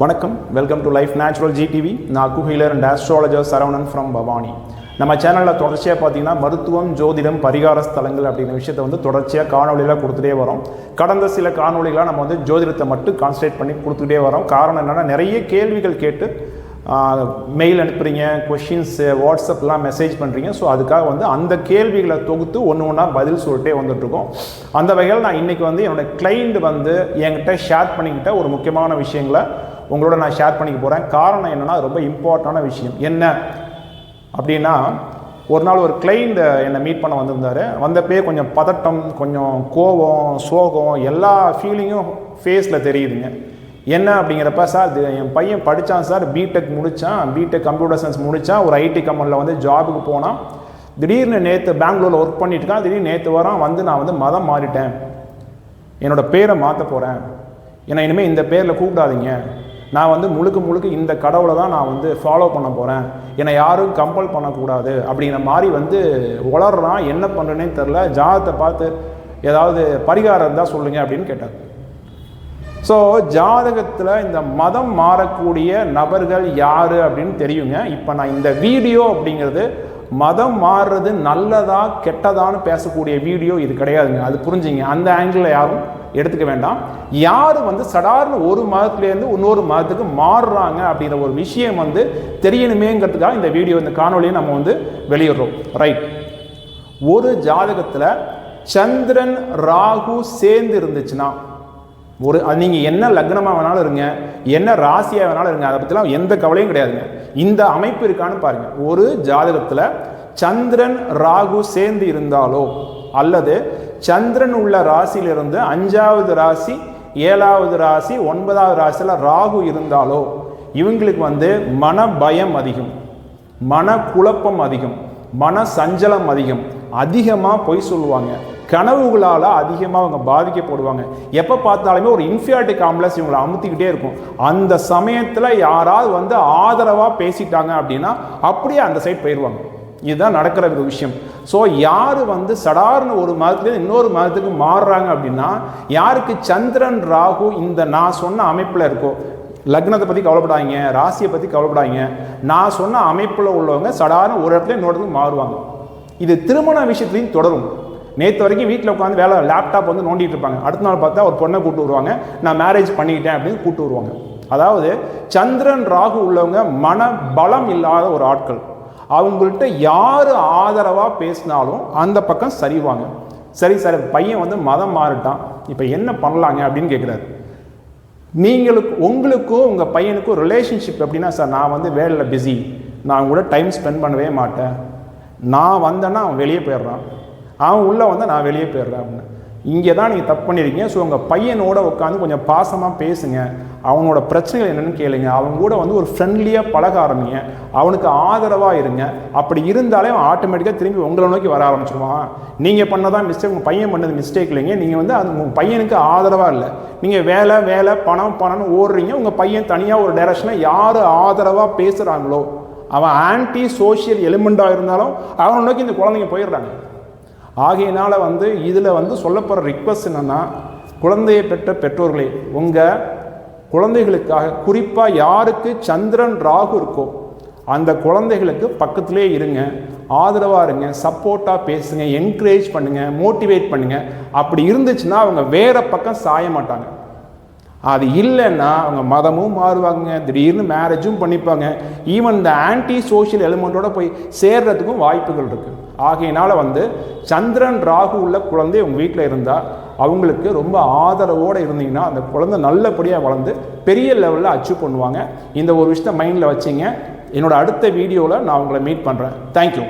வணக்கம். Welcome to life natural GTV நான் குஹீலர் and astrologer Saravanan from Bhavani. நம்ம சேனலில் தொடர்ச்சியாக பார்த்தீங்கன்னா மருத்துவம் ஜோதிடம் பரிகார ஸ்தலங்கள் அப்படிங்கிற விஷயத்தை வந்து தொடர்ச்சியாக காணொலியில் கொடுத்துட்டே வரோம். கடந்த சில காணொலிகளாக நம்ம வந்து ஜோதிடத்தை மட்டும் கான்சன்ட்ரேட் பண்ணி கொடுத்துட்டே வரோம். காரணம் என்னென்னா நிறைய கேள்விகள் கேட்டு மெயில் அனுப்புகிறீங்க கொஷின்ஸு வாட்ஸ்அப்லாம் மெசேஜ் பண்ணுறீங்க ஸோ அதுக்காக வந்து அந்த கேள்விகளை தொகுத்து ஒன்று ஒன்றா பதில் சொல்லிட்டே வந்துட்ருக்கோம் அந்த வகையில் நான் இன்றைக்கி வந்து என்னோடய கிளைண்ட் வந்து என்கிட்ட ஷேர் பண்ணிக்கிட்ட ஒரு முக்கியமான விஷயங்களை உங்களோட நான் ஷேர் பண்ணிக்க போகிறேன் காரணம் என்னென்னா ரொம்ப இம்பார்ட்டண்டான விஷயம். என்ன? அப்படின்னா ஒரு நாள் ஒரு கிளைண்ட் என்னை மீட் பண்ண வந்திருந்தார். வந்தப்பே கொஞ்சம் பதட்டம் கொஞ்சம் கோபம் சோகம் எல்லா ஃபீலிங்கும் ஃபேஸில் தெரியுதுங்க. என்ன அப்படிங்கிறப்ப சார் இது என் பையன் படித்தான் சார். பிடெக் முடித்தான் பிடெக் கம்ப்யூட்டர் சயின்ஸ் முடித்தான் ஒரு ஐடி கம்பெனியில் வந்து ஜாபுக்கு போனான். திடீர்னு நேற்று பெங்களூரில் ஒர்க் பண்ணிட்டு இருக்கான். திடீர்னு நேற்று வரான். வந்து நான் வந்து மதம் மாறிட்டேன். என்னோடய பேரை மாற்ற போகிறேன் என்னை இனிமேல் இந்த பேரில் கூப்பிடாதீங்க. நான் வந்து முழுக்க முழுக்க இந்த கடவுளை தான் நான் வந்து ஃபாலோ பண்ண போகிறேன் என்னை யாரும் கம்பல் பண்ணக்கூடாது அப்படிங்கிற மாதிரி வந்து உளறான் என்ன பண்ணுறேனே தெரில ஜாதத்தை பார்த்து ஏதாவது பரிகாரம் இருந்தால் சொல்லுங்கள் அப்படின்னு கேட்டார். ஸோ ஜாதகத்தில் இந்த மதம் மாறக்கூடிய நபர்கள் யார் அப்படின்னு தெரியுங்க. இப்போ நான் இந்த வீடியோ அப்படிங்கிறது மதம் மாறுறது நல்லதா கெட்டதான்னு பேசக்கூடிய வீடியோ இது கிடையாதுங்க. அது புரிஞ்சுங்க. அந்த ஆங்கிளில் யாரும் எடுத்துக்க வேண்டாம். யார் வந்து சடார்னு ஒரு மதத்துலேருந்து இன்னொரு மதத்துக்கு மாறுறாங்க அப்படிங்கிற ஒரு விஷயம் வந்து தெரியணுமேங்கிறதுக்காக இந்த வீடியோ இந்த காணொலியை நம்ம வந்து வெளியிடுறோம். ரைட் ஒரு ஜாதகத்தில் சந்திரன் ராகு சேர்ந்து இருந்துச்சுன்னா ஒரு அது நீங்கள் என்ன லக்னமாக வேணாலும் இருங்க என்ன ராசியாக வேணாலும் இருங்க அதை பற்றிலாம் எந்த கவலையும் கிடையாதுங்க. இந்த அமைப்பு இருக்கான்னு பாருங்கள் ஒரு ஜாதகத்தில் சந்திரன் ராகு சேர்ந்து இருந்தாலோ அல்லது சந்திரன் உள்ள ராசியிலிருந்து அஞ்சாவது ராசி ஏழாவது ராசி ஒன்பதாவது ராசியில் ராகு இருந்தாலோ இவங்களுக்கு வந்து மன பயம் அதிகம் மன குழப்பம் அதிகம் மன சஞ்சலம் அதிகம் அதிகமாக பொய் சொல்லுவாங்க. கனவுகளால் அதிகமாக அவங்க பாதிக்கப்படுவாங்க. எப்போ பார்த்தாலுமே ஒரு இன்ஃபியாரிட்டி காம்ப்ளெக்ஸ் இவங்களை அமுத்திக்கிட்டே இருக்கும். அந்த சமயத்தில் யாராவது வந்து ஆதரவாக பேசிட்டாங்க அப்படின்னா அப்படியே அந்த சைட் போயிடுவாங்க இதுதான் நடக்கிற ஒரு விஷயம். ஸோ யார் வந்து சடார்னு ஒரு மதத்துலேருந்து இன்னொரு மதத்துக்கு மாறுறாங்க அப்படின்னா யாருக்கு சந்திரன் ராகு இந்த நான் சொன்ன அமைப்பில் இருக்கோ லக்னத்தை பற்றி கவலைப்படாதீங்க ராசியை பற்றி கவலைப்படாதீங்க. நான் சொன்ன அமைப்பில் உள்ளவங்க சடார்னு ஒரு இடத்துல இன்னொரு இடத்துக்கு மாறுவாங்க. இது திருமண விஷயத்துலையும் தொடரும். நேற்று வரைக்கும் வீட்டில் உட்காந்து வேலை லேப்டாப் வந்து நோண்டிட்டு இருப்பாங்க. அடுத்த நாள் பார்த்தா ஒரு பொண்ணை கூப்பிட்டு வருவாங்க. நான் மேரேஜ் பண்ணிக்கிட்டேன் அப்படின்னு கூப்பிட்டு வருவாங்க. அதாவது சந்திரன் ராகு உள்ளவங்க மன பலம் இல்லாத ஒரு ஆட்கள். அவங்கள்ட்ட யார் ஆதரவாக பேசினாலும் அந்த பக்கம் சரிவாங்க. சரி சார் பையன் வந்து மதம் மாறிட்டான். இப்போ என்ன பண்ணலாங்க அப்படின்னு கேட்குறாரு நீங்களுக்கு உங்களுக்கும் உங்கள் பையனுக்கும் ரிலேஷன்ஷிப் எப்படின்னா சார் நான் வந்து வேலையில் பிஸி நான் கூட டைம் ஸ்பெண்ட் பண்ணவே மாட்டேன். நான் வந்தேன்னா அவன் வெளியே போயிடுறான். அவன் உள்ளே வந்தால் நான் வெளியே போயிடுறேன் அப்படின்னு. இங்கே தான் நீங்கள் தப்பு பண்ணியிருக்கீங்க ஸோ உங்கள் பையனோட உட்காந்து கொஞ்சம் பாசமாக பேசுங்க. அவனோட பிரச்சனைகள் என்னென்னு கேளுங்க. அவங்க கூட வந்து ஒரு ஃப்ரெண்ட்லியாக பழக ஆரம்பிங்க. அவனுக்கு ஆதரவாக இருங்க. அப்படி இருந்தாலே அவன் ஆட்டோமேட்டிக்காக திரும்பி உங்களை நோக்கி வர ஆரம்பிச்சிருவான். நீங்கள் பண்ணதான் மிஸ்டேக் உங்கள் பையன் பண்ணது மிஸ்டேக் இல்லைங்க. நீங்கள் வந்து அது உங்கள் பையனுக்கு ஆதரவாக இல்லை. நீங்கள் வேலை வேலை பணம் பணம்னு ஓடுறீங்க. உங்கள் பையன் தனியாக ஒரு டைரக்ஷனாக யார் ஆதரவாக பேசுகிறாங்களோ அவன் ஆன்டி சோஷியல் எலிமெண்ட்டாக இருந்தாலும் அவனை நோக்கி இந்த குழந்தைங்க போயிடுறாங்க. ஆகையினால் வந்து இதில் வந்து சொல்லப்படுற ரிக்வஸ்ட் என்னென்னா குழந்தையை பெற்ற பெற்றோர்களே உங்கள் குழந்தைகளுக்காக குறிப்பாக யாருக்கு சந்திரன் ராகு இருக்கோ அந்த குழந்தைகளுக்கு பக்கத்திலே இருங்க ஆதரவாக இருங்க சப்போர்ட்டாக பேசுங்க என்கரேஜ் பண்ணுங்கள் மோட்டிவேட் பண்ணுங்கள் அப்படி இருந்துச்சுன்னா அவங்க வேறு பக்கம் சாய மாட்டாங்க. அது இல்லைன்னா அவங்க மதமும் மாறுவாங்க திடீர்னு மேரேஜும் பண்ணிப்பாங்க. ஈவன் இந்த ஆன்டி சோஷியல் எலிமெண்ட்டோட போய் சேர்றதுக்கும் வாய்ப்புகள் இருக்குது ஆகையினால வந்து சந்திரன் ராகு உள்ள குழந்தை உங்கள் வீட்டில் இருந்தால் அவங்களுக்கு ரொம்ப ஆதரவோடு இருந்தீங்கன்னா அந்த குழந்தை நல்லபடியாக வளர்ந்து பெரிய லெவலில் அச்சீவ் பண்ணுவாங்க. இந்த ஒரு விஷயத்த மைண்டில் வச்சிங்க. என்னோட அடுத்த வீடியோவில் நான் உங்களை மீட் பண்ணுறேன் தேங்க்யூ